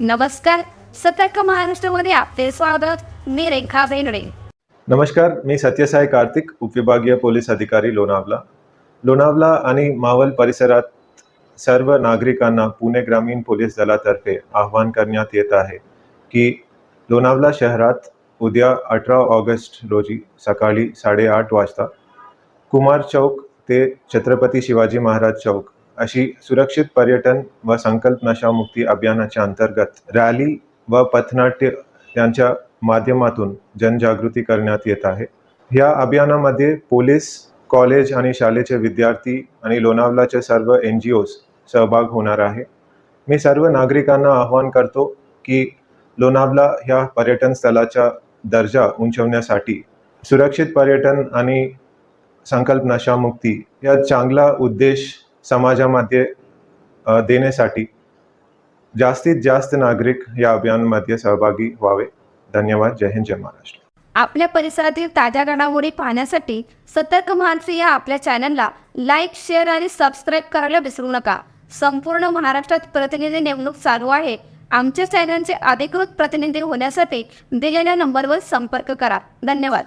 नमस्कार. सतर्क महाराष्ट्रामध्ये आपले स्वागत. मी रेखा बेनडे नमस्कार मी सत्यसाई कार्तिक उपविभागीय पोलीस अधिकारी लोणावला. लोणावला आणि मावल परिसरात सर्व नागरिकांना पुणे ग्रामीण पोलीस दलातर्फे आवाहन करण्यात येत आहे की लोणावला शहरात उद्या अठरा ऑगस्ट रोजी सकाळी साडेआठ वाजता कुमार चौक ते छत्रपती शिवाजी महाराज चौक अशी सुरक्षित पर्यटन व संकल्प नशामुक्ती अभियानाच्या अंतर्गत रॅली व पथनाट्य यांच्या माध्यमातून जनजागृती करण्यात येत आहे. या अभियानामध्ये पोलीस कॉलेज आणि शाळेचे विद्यार्थी आणि लोणावलाचे सर्व एन जी ओज सहभाग होणार आहे. मी सर्व नागरिकांना आवाहन करतो की लोणावला ह्या पर्यटन स्थळाचा दर्जा उंचवण्यासाठी सुरक्षित पर्यटन आणि संकल्प नशामुक्ती या चांगला उद्देश समाजामध्ये देण्यासाठी जास्तीत जास्त नागरिक या अभियानमध्ये सहभागी व्हावे. धन्यवाद. जय हिंद जय महाराष्ट्र. आपल्या परिसरातील ताज्या घडामोडी पाहण्यासाठी सतर्क महाराष्ट्र या आपल्या चॅनलला लाईक शेअर आणि सबस्क्राईब करायला विसरू नका. संपूर्ण महाराष्ट्रात प्रतिनिधी नेमणूक चालू आहे. आमच्या चॅनलचे अधिकृत प्रतिनिधी होण्यासाठी दिलेल्या नंबरवर संपर्क करा. धन्यवाद.